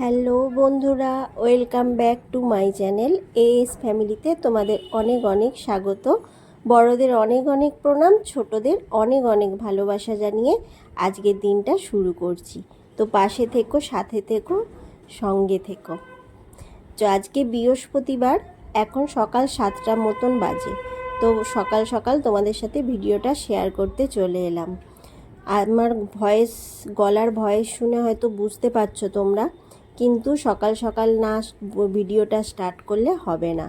Hello বন্ধুরা, welcome back to my channel AS ফ্যামিলিতে তোমাদের অনেক অনেক স্বাগত। বড়দের অনেক অনেক প্রণাম, ছোটদের অনেক অনেক ভালোবাসা জানিয়ে আজকের দিনটা শুরু করছি। তো পাশে থেকো, সাথে থেকো, সঙ্গে থেকো। তো আজকে বৃহস্পতিবার, এখন সকাল সাতটা মতন বাজে। তো সকাল সকাল তোমাদের সাথে ভিডিওটা শেয়ার করতে চলে এলাম। আমার ভয়েস, গলার ভয়েস শুনে হয়তো বুঝতে পারছ তোমরা। কিন্তু সকাল সকাল না ভিডিওটা স্টার্ট করলে হবে না।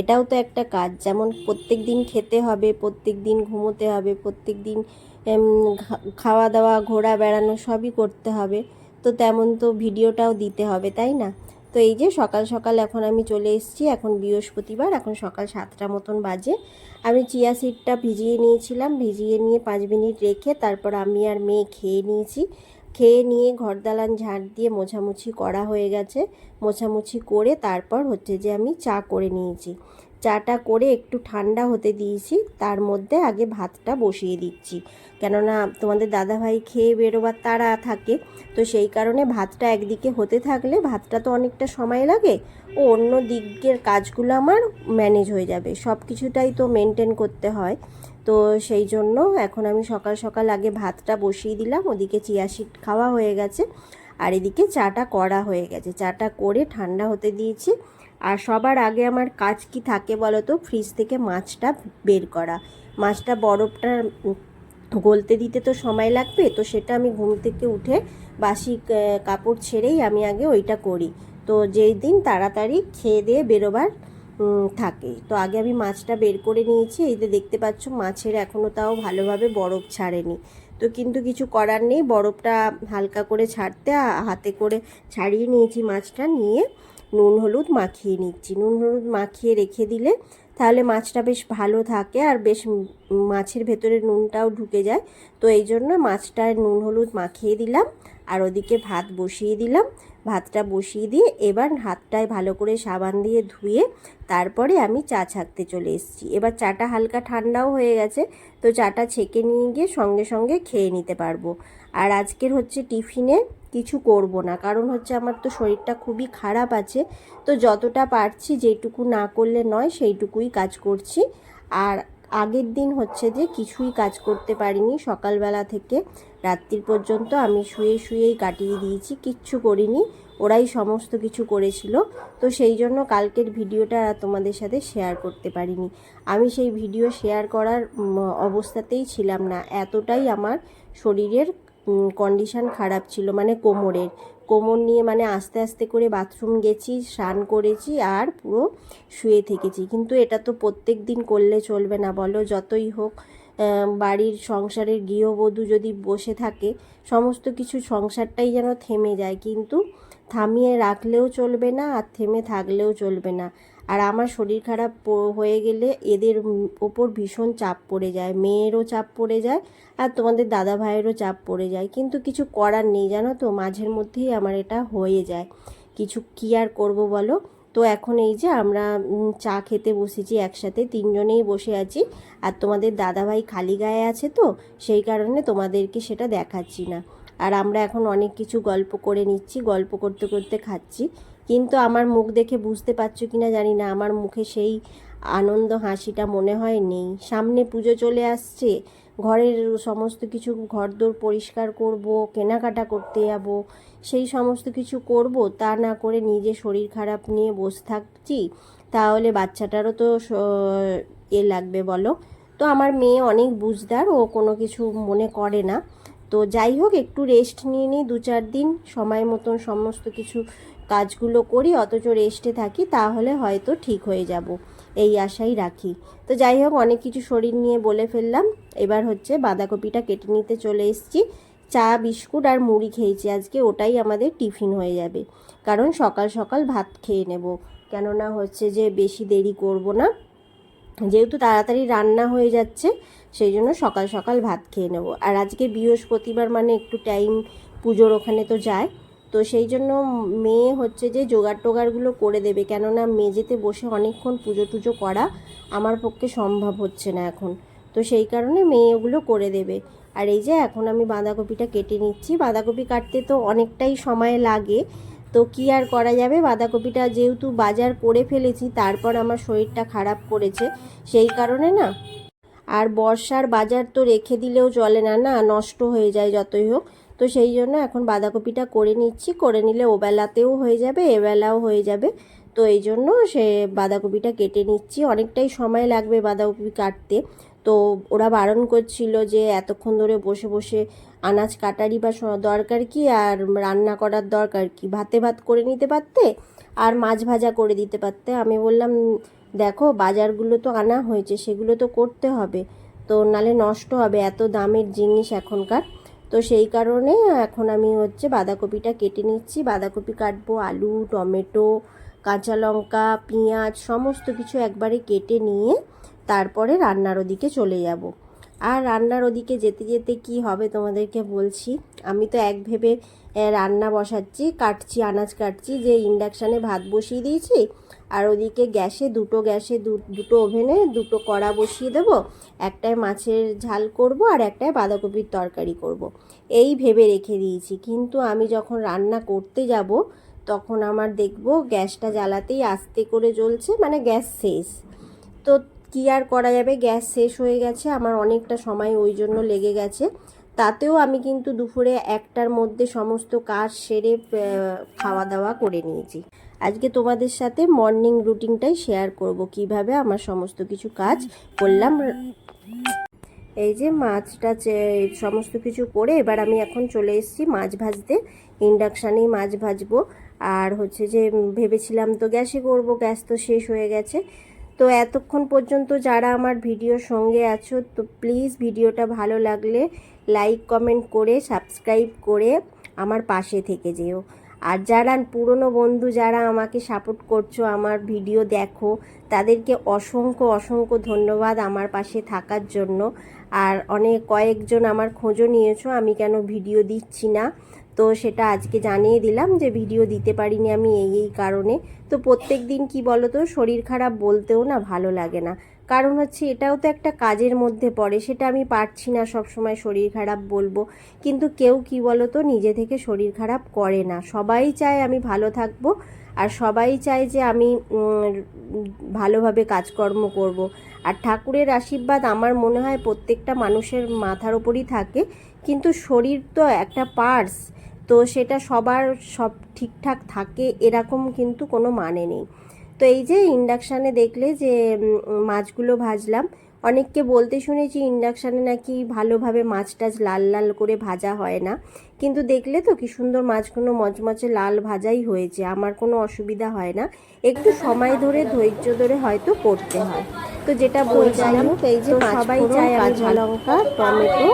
এটাও তো একটা কাজ, যেমন প্রত্যেক দিন খেতে হবে, প্রত্যেক দিন ঘুমোতে হবে, প্রত্যেক দিন খাওয়া দাওয়া ঘোরা, বেড়ানো সবই করতে হবে। তো তেমন তো ভিডিওটাও দিতে হবে, তাই না? তো এই যে সকাল সকাল এখন আমি চলে এসেছি, এখন বৃহস্পতিবার, এখন সকাল সাতটা মতন বাজে। আমি চিয়া সিডটা ভিজিয়ে নিয়েছিলাম, ভিজিয়ে নিয়ে পাঁচ মিনিট রেখে তারপর আমি আর মেয়ে খেয়ে নিয়েছি। খেয়ে নিয়ে ঘর দালান ঝাঁট দিয়ে মোছামুছি করা হয়ে গেছে। মোছামুছি করে তারপর হচ্ছে যে আমি চা করে নিয়েছি। চাটা করে একটু ঠান্ডা হতে দিয়েছি, তার মধ্যে আগে ভাতটা বসিয়ে দিচ্ছি। কেননা তোমাদের দাদাভাই খেয়ে বেরোবার তারা থাকে, তো সেই কারণে ভাতটা একদিকে হতে থাকলে ভাতটা তো অনেকটা সময় লাগে, ও অন্য দিকের কাজগুলো আমার ম্যানেজ হয়ে যাবে। সব কিছুটাই তো মেনটেন করতে হয়। তো সেই জন্য এখন আমি সকাল সকাল আগে ভাতটা বসিয়ে দিলাম, ওদিকে চিয়া সিড খাওয়া হয়ে গেছে আর এদিকে চাটা করা হয়ে গেছে। চাটা করে ঠান্ডা হতে দিয়েছি। আর সবার আগে আমার কাজ কি থাকে বলো তো ফ্রিজ থেকে মাছটা বের করা। মাছটা বরফটা গলতে দিতে তো সময় লাগবে, তো সেটা আমি ঘুম থেকে উঠে বাসি কাপড় ছেড়েই আমি আগে ওইটা করি। তো যেই দিন তাড়াতাড়ি খেয়ে দিয়ে বেরোবার থাকে। তো আগে আমি মাছটা বের করে নিয়েছি, এই যে দেখতে পাচ্ছ মাছের এখনও তাও ভালোভাবে বরফ ছাড়েনি। তো কিন্তু কিছু করার নেই, বরফটা হালকা করে ছাড়তে হাতে করে ছাড়িয়ে নিয়েছি মাছটা, নিয়ে নুন হলুদ মাখিয়ে নিচ্ছি। নুন হলুদ মাখিয়ে রেখে দিলে তাহলে মাছটা বেশ ভালো থাকে আর বেশ মাছের ভেতরে নুনটাও ঢুকে যায়। তো এই জন্য মাছটায় নুন হলুদ মাখিয়ে দিলাম, আর ওদিকে ভাত বসিয়ে দিলাম। ভাতটা বসিয়ে দিয়ে এবার হাতটায় ভালো করে সাবান দিয়ে ধুয়ে তারপরে আমি চা ছাকতে চলে এসেছি। এবার চাটা হালকা ঠান্ডাও হয়ে গেছে, তো চাটা ছেঁকে নিয়ে গিয়ে সঙ্গে সঙ্গে খেয়ে নিতে পারব। আর আজকের হচ্ছে টিফিনে কিছু করব না, কারণ হচ্ছে আমার তো শরীরটা খুবই খারাপ আছে, তো যতটা পারছি যেটুকু না করলে নয় সেইটুকুই কাজ করছি। আর আগের দিন হচ্ছে যে কিছুই কাজ করতে পারিনি। সকালবেলা থেকে রাত্রির পর্যন্ত আমি শুয়ে শুয়েই কাটিয়ে দিয়েছি, কিচ্ছু করিনি, ওরাই সমস্ত কিছু করেছিল। তো সেই জন্য কালকের ভিডিওটা তোমাদের সাথে শেয়ার করতে পারিনি। আমি সেই ভিডিও শেয়ার করার অবস্থাতেই ছিলাম না। এতটাই আমার শরীরের কন্ডিশন খারাপ ছিল মানে কোমরের। কোমর নিয়ে মানে আস্তে আস্তে করে বাথরুম গেছি, স্নান করেছি আর পুরো শুয়ে থেকেছি। কিন্তু এটা তো প্রত্যেক দিন করলে চলবে না, বলো। যতই হোক বাড়ির সংসারের গৃহবধূ যদি বসে থাকে, সমস্ত কিছু সংসারটাই যেন থেমে যায়। কিন্তু থামিয়ে রাখলেও চলবে না আর থেমে থাকলেও চলবে না। আর আমার শরীর খারাপ হয়ে গেলে এদের ওপর ভীষণ চাপ পড়ে যায়, মেয়েরও চাপ পড়ে যায় আর তোমাদের দাদা ভাইয়েরও চাপ পড়ে যায়। কিন্তু কিছু করার নেই, জানো তো? মাঝের মধ্যেই আমার এটা হয়ে যায়। কিছু কী আর করব বলো? তো এখন এই যে আমরা চা খেতে বসেছি একসাথে, তিনজনেই বসে আছি আর তোমাদের দাদাভাই খালি গায়ে আছে তো? সেই কারণে তোমাদেরকে সেটা দেখাচ্ছি না। আর আমরা এখন অনেক কিছু গল্প করে নিচ্ছি, গল্প করতে করতে খাচ্ছি। কিন্তু আমার মুখ দেখে বুঝতে পারছ কি না জানি না। আমার মুখে সেই আনন্দ হাসিটা মনে হয় নেই। সামনে পুজো চলে আসছে, ঘরের সমস্ত কিছু ঘরদোর পরিষ্কার করব, কেনাকাটা করতে যাব, সেই সমস্ত কিছু করব, তা না করে নিজে শরীর খারাপ নিয়ে বসে থাকছি। তাহলে বাচ্চাটারও তো এ লাগবে বলো। তো আমার মেয়ে অনেক বুঝদার, ও কোনো কিছু মনে করে না। তো যাই হোক, একটু রেস্ট নিয়ে নিই দু চার দিন। সময় মতন সমস্ত কিছু কাজগুলো করি, অথচ রেস্টে থাকি, তাহলে হয়তো ঠিক হয়ে যাব। এই আশাই রাখি। তো যাই হোক, অনেক কিছু শরীর নিয়ে বলে ফেললাম। এবার হচ্ছে বাঁধাকপিটা কেটে নিতে চলে এসেছি। চা, বিস্কুট আর মুড়ি খেয়েছি আজকে, ওটাই আমাদের টিফিন হয়ে যাবে। কারণ সকাল সকাল ভাত খেয়ে নেব। কেননা হচ্ছে যে বেশি দেরি করব না। যেহেতু তাড়াতাড়ি রান্না হয়ে যাচ্ছে, সেই জন্য সকাল সকাল ভাত খেয়ে নেব। আর আজকে বৃহস্পতিবার মানে একটু টাইম পুজোর ওখানে তো যায়। তো সেই জন্য মেয়ে হচ্ছে যে জোগাড় টোগাড়গুলো করে দেবে। কেননা মেঝেতে বসে অনেকক্ষণ পুজো টুজো করা আমার পক্ষে সম্ভব হচ্ছে না এখন। তো সেই কারণে মেয়ে ওগুলো করে দেবে। আর এই যে এখন আমি বাঁধাকপিটা কেটে নিচ্ছি। বাঁধাকপি কাটতে তো অনেকটাই সময় লাগে। তো কি আর করা যাবে? বাঁধাকপিটা যেহেতু বাজার করে ফেলেছি, তারপর আমার শরীরটা খারাপ করেছে, সেই কারণে না। আর বর্ষার বাজার তো রেখে দিলেও চলে না না নষ্ট হয়ে যায় যতই হোক। তো সেই জন্য এখন বাঁধাকপিটা করে নিচ্ছি। করে নিলে ওবেলাতেও হয়ে যাবে, এবেলাও হয়ে যাবে। তো এই জন্য সে বাঁধাকপিটা কেটে নিচ্ছি। অনেকটাই সময় লাগবে বাঁধাকপি কাটতে। তো ওরা বারণ করছিল যে এতক্ষণ ধরে বসে বসে আনাজ কাটারই বা দরকার কি আর রান্না করার দরকার কি? ভাতে ভাত করে নিতে পারতে আর মাছ ভাজা করে দিতে পারতে? আমি বললাম, দেখো, বাজারগুলো তো আনা হয়েছে, সেগুলো তো করতে হবে। তো নালে নষ্ট হবে, এত দামের জিনিস এখনকার। তো সেই কারণে এখন আমি হচ্ছে বাঁধাকপিটা কেটে নিচ্ছি। বাঁধাকপি কাটবো, আলু, টমেটো, কাঁচা লঙ্কা, পেঁয়াজ, সমস্ত কিছু একবারে কেটে নিয়ে তারপরে রান্নার ওদিকে চলে যাব। আর রান্নার ওদিকে যেতে যেতে কি হবে তোমাদেরকে বলছি। আমি তো এক ভেবে রান্না বসাচ্ছি, কাটছি, আনাজ কাটছি, যে ইন্ডাকশানে ভাত বসিয়ে দিয়েছি, আর ওদিকে গ্যাসে দুটো গ্যাসে দুটো ওভেনে দুটো কড়া বসিয়ে দেবো, একটায় মাছের ঝাল করব, আর একটায় বাঁধাকপির তরকারি করব। এই ভেবে রেখে দিয়েছি। কিন্তু আমি যখন রান্না করতে যাব, তখন আমার দেখব গ্যাসটা জ্বালাতেই আস্তে করে জ্বলছে মানে গ্যাস শেষ। তো কী আর করা যাবে? গ্যাস শেষ হয়ে গেছে, আমার অনেকটা সময় ওই জন্য লেগে গেছে। তাতেও আমি কিন্তু দুপুরে একটার মধ্যে সমস্ত কাজ সেরে খাওয়া দাওয়া করে নিয়েছি। আজকে তোমাদের সাথে মর্নিং রুটিনটাই শেয়ার করব, কীভাবে আমার সমস্ত কিছু কাজ করলাম। এই যে মাছটা সমস্ত কিছু করে এবার আমি এখন চলে এসেছি মাছ ভাজতে। ইন্ডাকশানেই মাছ ভাজবো। আর হচ্ছে যে ভেবেছিলাম তো গ্যাসে করব, গ্যাস তো শেষ হয়ে গেছে। তো এতক্ষণ পর্যন্ত যারা আমার ভিডিওর সঙ্গে আছো, তো প্লিজ ভিডিওটা ভালো লাগলে লাইক কমেন্ট করে সাবস্ক্রাইব করে আমার পাশে থেকে যেও। আর যারা পুরনো বন্ধু, যারা আমাকে সাপোর্ট করছ, আমার ভিডিও দেখো, তাদেরকে অসংখ্য অসংখ্য ধন্যবাদ আমার পাশে থাকার জন্য। আর অনেক কয়েকজন আমার খোঁজও নিয়েছো, আমি কেন ভিডিও দিচ্ছি না? তো সেটা আজকে জানিয়ে দিলাম যে ভিডিও দিতে পারিনি আমি এই এই কারণে। তো প্রত্যেক দিন কী বলো তো শরীর খারাপ বলতেও না ভালো লাগে না। কারণ হচ্ছে এটাও তো একটা কাজের মধ্যে পড়ে, সেটা আমি পারছি না সব সময় শরীর খারাপ বলব। কিন্তু কেউ কি বলো তো নিজে থেকে শরীর খারাপ করে না। সবাই চায় আমি ভালো থাকব আর সবাই চায় যে আমি ভালোভাবে কাজকর্ম করব। আর ঠাকুরের আশীর্বাদ আমার মনে হয় প্রত্যেকটা মানুষের মাথার ওপরই থাকে। কিন্তু শরীর তো একটা পার্স। তো সেটা সবার সব ঠিকঠাক থাকে, এরকম কিন্তু কোনো মানে নেই। তো এই যে ইন্ডাকশানে দেখলে যে মাছগুলো ভাজলাম, অনেককে বলতে শুনেছি ইন্ডাকশানে নাকি ভালোভাবে মাছ টাছ লাল লাল করে ভাজা হয় না। কিন্তু দেখলে তো কি সুন্দর মাছগুলো মচমচে লাল ভাজাই হয়েছে আমার কোনো অসুবিধা হয় না। একটু সময় ধরে ধৈর্য ধরে হয়তো করতে হয়। তো যেটা বলছিলাম এই যে সবাই চায় কাঁচা লঙ্কা টমেটো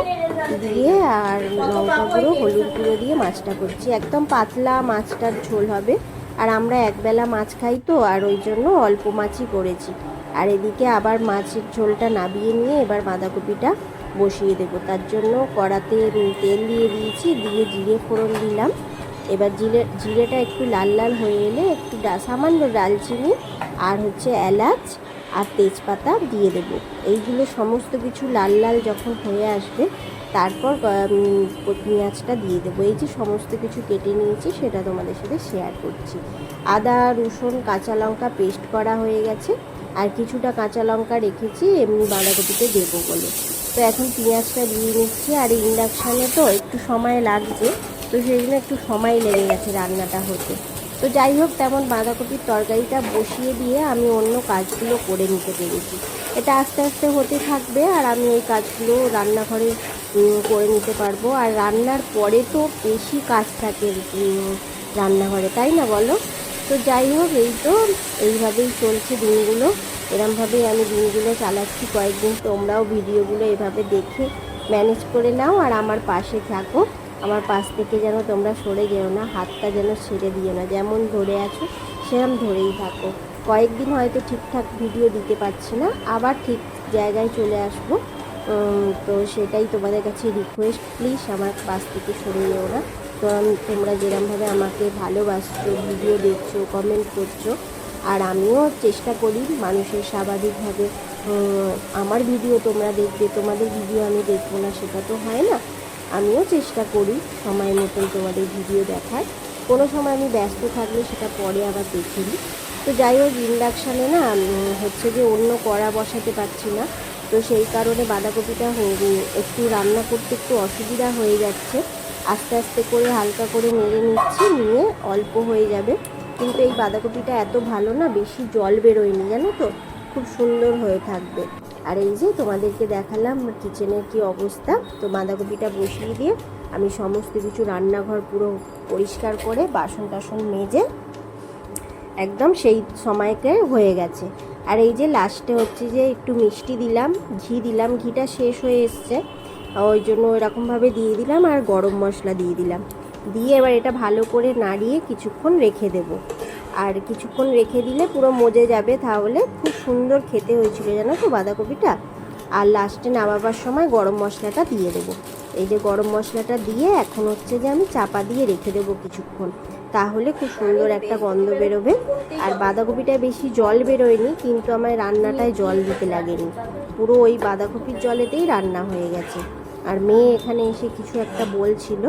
দিয়ে আর লঙ্কা গুঁড়ো হলুদ গুঁড়ো দিয়ে মাছটা করছি। একদম পাতলা মাছটার ঝোল হবে। আর আমরা একবেলা মাছ খাই তো আর ওই জন্য অল্প মাছই করেছি। আর এদিকে আবার মাছের ঝোলটা নাবিয়ে নিয়ে এবার বাঁধাকপিটা বসিয়ে দেবো। তার জন্য কড়াতে তেল দিয়ে দিয়েছি, দিয়ে জিরে ফোড়ন দিলাম। এবার জিরে, জিরেটা একটু লাল লাল হয়ে এলে একটু সামান্য ডালচিনি আর হচ্ছে এলাচ আর তেজপাতা দিয়ে দেব। এইগুলো সমস্ত কিছু লাল লাল যখন হয়ে আসবে, তারপর পেঁয়াজটা দিয়ে দেবো। এই যে সমস্ত কিছু কেটে নিয়েছি, সেটা তোমাদের সাথে শেয়ার করছি। আদা, রসুন, কাঁচা লঙ্কা পেস্ট করা হয়ে গেছে। আর কিছুটা কাঁচা লঙ্কা রেখেছি, এমনি বাঁধাকপিতে দেবো বলে। তো এখন পেঁয়াজটা দিয়ে নিচ্ছি আর ইন্ডাকশানে তো একটু সময় লাগছে। তো সেই জন্য একটু সময় লেগে গেছে রান্নাটা হতে। তো যাই হোক, তেমন বাঁধাকপির তরকারিটা বসিয়ে দিয়ে আমি অন্য কাজগুলো করে নিতে পেরেছি। এটা আস্তে আস্তে হতে থাকবে আর আমি এই কাজগুলো রান্নাঘরে করে নিতে পারব। আর রান্নার পরে তো বেশি কাজ থাকে রান্নাঘরে, তাই না বলো? তো যাই হোক, এই তো, এইভাবেই চলছে দিনগুলো। এরমভাবেই আমি দিনগুলো চালাচ্ছি, কয়েকদিন তোমরাও ভিডিওগুলো এভাবে দেখে ম্যানেজ করে নাও আর আমার পাশে থাকো। আমার পাশ থেকে যেন তোমরা সরে যেও না, হাতটা যেন ছেড়ে দিও না, যেমন ধরে আছো সেরম ধরেই থাকো। কয়েকদিন হয়তো ঠিকঠাক ভিডিও দিতে পারছি না, আবার ঠিক জায়গায় চলে আসব। তো সেটাই তোমাদের কাছে রিকোয়েস্ট প্লিজ আমার পাশ থেকে সরে যেও না। তোমরা যেরমভাবে আমাকে ভালোবাসছো, ভিডিও দেখছ কমেন্ট করছ আর আমিও চেষ্টা করি মানুষের স্বাভাবিকভাবে আমার ভিডিও তোমরা দেখবে, তোমাদের ভিডিও আমি দেখব না, সেটা তো হয় না। আমিও চেষ্টা করি সময় মতন তোমাদের ভিডিও দেখার। কোনো সময় আমি ব্যস্ত থাকলে সেটা পরে আবার দেখে নিই। তো যাই হোক, ইন্ডাকশানে না হচ্ছে যে অন্য কড়া বসাতে পারছি না। তো সেই কারণে বাঁধাকপিটা একটু রান্না করতে একটু অসুবিধা হয়ে যাচ্ছে। আস্তে আস্তে করে হালকা করে নেড়ে নিচ্ছি, নিয়ে অল্প হয়ে যাবে। কিন্তু এই বাঁধাকপিটা এত ভালো না, বেশি জল বেরোয়নি, জানো তো? খুব সুন্দর হয়ে থাকবে। আর এই যে তোমাদেরকে দেখালাম কিচেনের কি অবস্থা, তো বাঁধাকপিটা বসিয়ে দিয়ে আমি সমস্ত কিছু রান্নাঘর পুরো পরিষ্কার করে বাসন টাসন মেজে একদম সেই সময়কে হয়ে গেছে। আর এই যে লাস্টে হচ্ছে যে একটু মিষ্টি দিলাম, ঘি দিলাম, ঘিটা শেষ হয়ে এসছে। ওই জন্য এরকমভাবে দিয়ে দিলাম আর গরম মশলা দিয়ে দিলাম। দিয়ে এবার এটা ভালো করে নাড়িয়ে কিছুক্ষণ রেখে দেব। আর কিছুক্ষণ রেখে দিলে পুরো মজে যাবে তাহলে। খুব সুন্দর খেতে হয়েছিল জানো তো বাঁধাকপিটা? আর লাস্টে নামাবার সময় গরম মশলাটা দিয়ে দেবো। এই যে গরম মশলাটা দিয়ে এখন হচ্ছে যে আমি চাপা দিয়ে রেখে দেবো কিছুক্ষণ। তাহলে খুব সুন্দর একটা গন্ধ বেরোবে। আর বাঁধাকপিটায় বেশি জল বেরোয়নি, কিন্তু আমার রান্নাটায় জল দিতে লাগেনি। পুরো ওই বাঁধাকপির জলেতেই রান্না হয়ে গেছে। আর মেয়ে এখানে এসে কিছু একটা বলছিল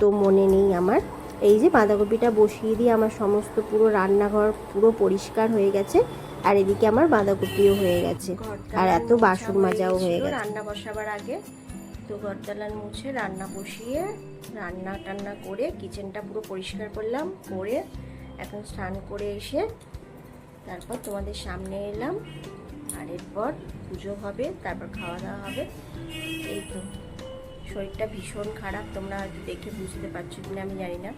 তো মনে নেই আমার। এই যে বাঁধাকপিটা বসিয়ে দিয়ে আমার সমস্ত পুরো রান্নাঘর পুরো পরিষ্কার হয়ে গেছে, আর এদিকে আমার বাঁধাকপিও হয়ে গেছে। আর এত বাসন মাজাও হয়ে গেছে। রান্না বসাবার আগে তো গরদালান মুছে রান্না বসিয়ে রান্না টান্না করে কিচেনটা পুরো পরিষ্কার করলাম, করে এখন স্নান করে এসে তারপর তোমাদের সামনে এলাম। আর এরপর পুজো হবে, তারপর খাওয়া দাওয়া হবে। এই তো। শরীরটা ভীষণ খারাপ, তোমরা হয়তো দেখে বুঝতে পারছ কিনা আমি জানি না।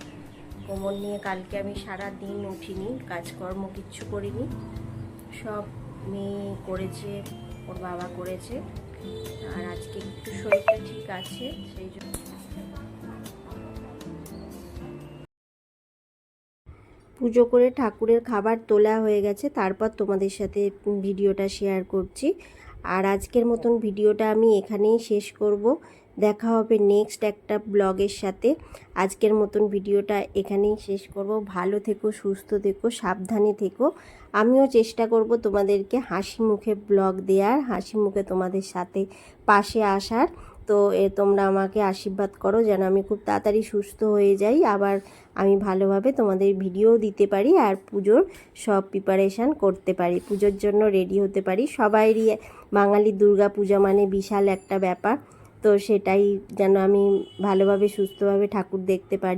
কোমর নিয়ে কালকে আমি সারা দিন উঠিনি, কাজকর্ম কিচ্ছু করিনি। সব মেয়ে করেছে, ওর বাবা করেছে। আর আজকে একটু শরীরটা ঠিক আছে, সেই জন্য পুজো করে ঠাকুরের খাবার তোলা হয়ে গেছে। তারপর তোমাদের সাথে ভিডিওটা শেয়ার করছি। আর আজকের মতন ভিডিওটা আমি এখানেই শেষ করব। দেখা হবে নেক্সট একটা ব্লগের সাথে। আজকের মতন ভিডিওটা এখানেই শেষ করব। ভালো থেকো, সুস্থ থেকো, সাবধানে থেকো। আমিও চেষ্টা করব তোমাদেরকে হাসি মুখে ব্লগ দেওয়ার হাসি মুখে তোমাদের সাথে পাশে আসার। তো এ তোমরা আমাকে আশীর্বাদ করো যেন আমি খুব তাড়াতাড়ি সুস্থ হয়ে যাই। আবার আমি ভালোভাবে তোমাদের ভিডিও দিতে পারি আর পুজোর সব প্রিপারেশান করতে পারি। পুজোর জন্য রেডি হতে পারি। সবাইরই বাঙালি দুর্গা পূজা মানে বিশাল একটা ব্যাপার। তো সেটাই যেন আমি ভালোভাবে, সুস্থভাবে ঠাকুর দেখতে পারি।